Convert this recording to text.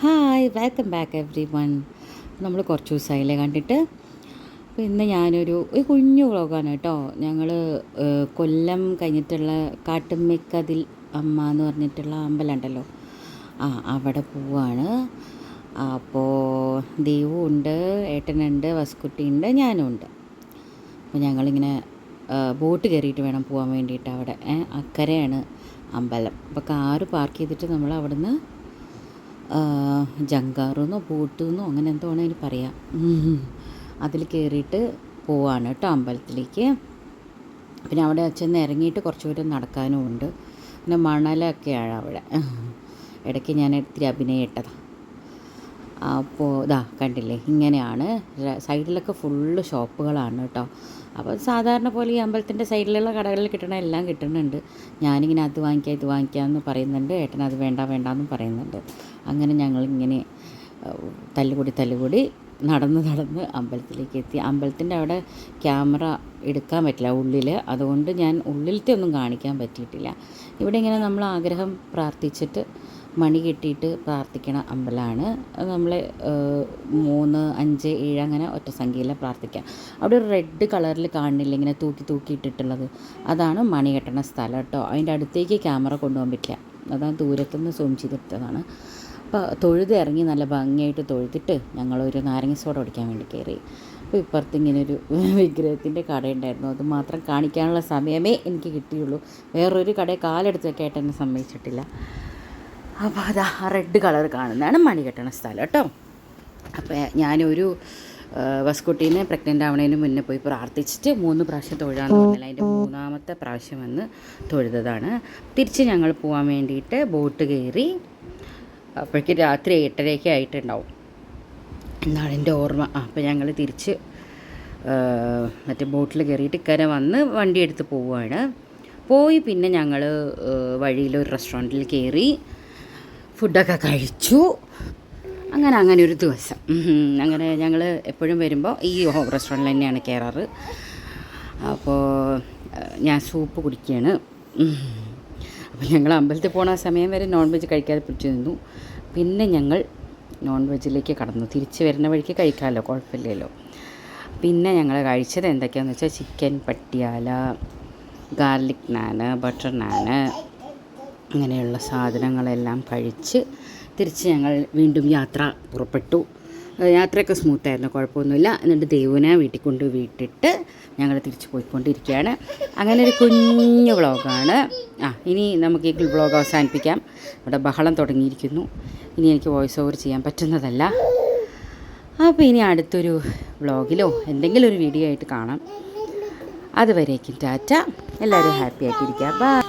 Hi welcome back everyone നമ്മൾ കുറച്ച് ദിവസമായില്ലേ കണ്ടിട്ട്? അപ്പോൾ ഇന്ന് ഞാനൊരു ഒരു കുഞ്ഞു വ്ളോഗാണ് കേട്ടോ. ഞങ്ങൾ കൊല്ലം കഴിഞ്ഞിട്ടുള്ള കാട്ടുമ്മക്കതിൽ അമ്മ എന്ന് പറഞ്ഞിട്ടുള്ള അമ്പലം ഉണ്ടല്ലോ ആ അവിടെ പോവാണ്. അപ്പോൾ ദേവും ഉണ്ട് ഏട്ടനുണ്ട് വസ്കുട്ടിയുണ്ട് ഞാനും ഉണ്ട്. അപ്പോൾ ഞങ്ങളിങ്ങനെ ബോട്ട് കയറിയിട്ട് വേണം പോകാൻ വേണ്ടിയിട്ട് അവിടെ. അക്കരെയാണ് അമ്പലം. അപ്പോൾ കാറ് പാർക്ക് ചെയ്തിട്ട് നമ്മൾ അവിടുന്ന് ജങ്കാറെന്നോ ബോട്ടെന്നോ അങ്ങനെ എന്തോ ആണ് അതിന് പറയാം അതിൽ കയറിയിട്ട് പോവാണ് കേട്ടോ അമ്പലത്തിലേക്ക്. പിന്നെ അവിടെ ചെന്ന് ഇറങ്ങിയിട്ട് കുറച്ച് ദൂരം നടക്കാനും ഉണ്ട്. പിന്നെ മണലൊക്കെയാണ് അവിടെ. ഇടയ്ക്ക് ഞാൻ ഇത്തിരി അഭിനയം ഇട്ടതാണ് അപ്പോൾ ഇതാ കണ്ടില്ലേ? ഇങ്ങനെയാണ്. സൈഡിലൊക്കെ ഫുള്ള് ഷോപ്പുകളാണ് കേട്ടോ. അപ്പോൾ സാധാരണ പോലെ ഈ അമ്പലത്തിന്റെ സൈഡിലുള്ള കടകളിൽ കിട്ടണ എല്ലാം കിട്ടുന്നുണ്ട്. ഞാനിങ്ങനെ അത് വാങ്ങിക്കാം ഇത് വാങ്ങിക്കാമെന്ന് പറയുന്നുണ്ട്. ഏട്ടൻ അത് വേണ്ട വേണ്ട എന്നും പറയുന്നുണ്ട്. അങ്ങനെ ഞങ്ങളിങ്ങനെ തല്ലുകൂടി തല്ലുകൂടി നടന്ന് നടന്ന് അമ്പലത്തിലേക്ക് എത്തി. അമ്പലത്തിന്റെ അവിടെ ക്യാമറ എടുക്കാൻ പറ്റില്ല ഉള്ളിൽ അതുകൊണ്ട് ഞാൻ ഉള്ളിലത്തെ ഒന്നും കാണിക്കാൻ പറ്റിയിട്ടില്ല. ഇവിടെ ഇങ്ങനെ നമ്മൾ ആഗ്രഹം പ്രാർത്ഥിച്ചിട്ട് മണി കെട്ടിയിട്ട് പ്രാർത്ഥിക്കണ അമ്പലമാണ്. നമ്മൾ മൂന്ന് അഞ്ച് ഏഴ് അങ്ങനെ ഒറ്റ സംഖ്യയിൽ പ്രാർത്ഥിക്കാം. അവിടെ റെഡ് കളറിൽ കാണുന്നില്ല ഇങ്ങനെ തൂക്കി തൂക്കി ഇട്ടിട്ടുള്ളത്. അതാണ് മണി കെട്ടണ സ്ഥലം കേട്ടോ. അതിന്റെ അടുത്തേക്ക് ക്യാമറ കൊണ്ടുപോകാൻ പറ്റില്ല. അതാണ് ദൂരത്തുനിന്ന് സൂം ചെയ്തെടുത്തതാണ് അപ്പോൾ തൊഴുത് ഇറങ്ങി നല്ല ഭംഗിയായിട്ട് തൊഴുതിട്ട് ഞങ്ങളൊരു നാരങ്ങ സോഡ കുടിക്കാൻ വേണ്ടി കയറി. അപ്പോൾ ഇപ്പുറത്ത് ഇങ്ങനെ ഒരു വിഗ്രഹത്തിന്റെ കടയുണ്ടായിരുന്നു. അത് മാത്രം കാണിക്കാനുള്ള സമയമേ എനിക്ക് കിട്ടിയുള്ളൂ. വേറൊരു കടയെ കാലെടുത്ത് ആയിട്ട് എന്നെ സമ്മതിച്ചിട്ടില്ല. അപ്പോൾ അത് ആ റെഡ് കളർ കാണുന്നതാണ് മണി കെട്ടണ സ്ഥലം കേട്ടോ. അപ്പോൾ ഞാനൊരു വസ്കുട്ടീനെ പ്രഗ്നന്റ് ആവണതിന് മുന്നേ പോയി പ്രാർത്ഥിച്ചിട്ട് മൂന്ന് പ്രാവശ്യം തൊഴാന്ന് പറഞ്ഞാൽ അതിന്റെ മൂന്നാമത്തെ പ്രാവശ്യം വന്ന് തൊഴുതതാണ്. തിരിച്ച് ഞങ്ങൾ പോകാൻ വേണ്ടിയിട്ട് ബോട്ട് കയറി അപ്പോഴേക്ക് രാത്രി എട്ടരയൊക്കെ ആയിട്ടുണ്ടാവും. എന്നാണ് എന്റെ ഓർമ്മ. അപ്പോൾ ഞങ്ങൾ തിരിച്ച് മറ്റേ ബോട്ടിൽ കയറിയിട്ട് ഇക്കരെ വന്ന് വണ്ടി എടുത്ത് പോവുകയാണ് പോയി പിന്നെ ഞങ്ങൾ വഴിയിൽ ഒരു റെസ്റ്റോറന്റിൽ കയറി ഫുഡൊക്കെ കഴിച്ചു. അങ്ങനെ അങ്ങനെ ഒരു ദിവസം. അങ്ങനെ ഞങ്ങൾ എപ്പോഴും വരുമ്പോൾ ഈ റെസ്റ്റോറന്റിൽ തന്നെയാണ് കയറാറ് അപ്പോൾ ഞാൻ സൂപ്പ് കുടിക്കുകയാണ് അപ്പോൾ ഞങ്ങൾ അമ്പലത്തിൽ പോണ സമയം വരെ നോൺ വെജ് കഴിക്കാതെ പിടിച്ചു നിന്നു പിന്നെ ഞങ്ങൾ നോൺ വെജിലേക്ക് കടന്നു. തിരിച്ച് വരുന്ന വഴിക്ക് കഴിക്കാമല്ലോ കുഴപ്പമില്ലല്ലോ. പിന്നെ ഞങ്ങൾ കഴിച്ചത് എന്തൊക്കെയാണെന്ന് വെച്ചാൽ chicken Patiala garlic naan butter naan അങ്ങനെയുള്ള സാധനങ്ങളെല്ലാം കഴിച്ച് തിരിച്ച് ഞങ്ങൾ വീണ്ടും യാത്ര പുറപ്പെട്ടു. യാത്രയൊക്കെ സ്മൂത്തായിരുന്നു കുഴപ്പമൊന്നുമില്ല. എന്നിട്ട് ദേവുനെ വീട്ടിൽ കൊണ്ട് വീട്ടിട്ട് ഞങ്ങൾ തിരിച്ച് പോയിക്കൊണ്ടിരിക്കുകയാണ്. അങ്ങനെ ഒരു കുഞ്ഞു വ്ളോഗാണ്. ആ ഇനി നമുക്ക് ഈ വ്ളോഗ് അവസാനിപ്പിക്കാം. ഇവിടെ ബഹളം തുടങ്ങിയിരിക്കുന്നു. ഇനി എനിക്ക് വോയിസ് ഓവർ ചെയ്യാൻ പറ്റുന്നതല്ല. അപ്പോൾ ഇനി അടുത്തൊരു വ്ളോഗിലോ എന്തെങ്കിലും ഒരു വീഡിയോ ആയിട്ട് കാണാം. അതുവരേക്കും ടാറ്റ. എല്ലാവരും ഹാപ്പി ആയിട്ടിരിക്കുക ബൈ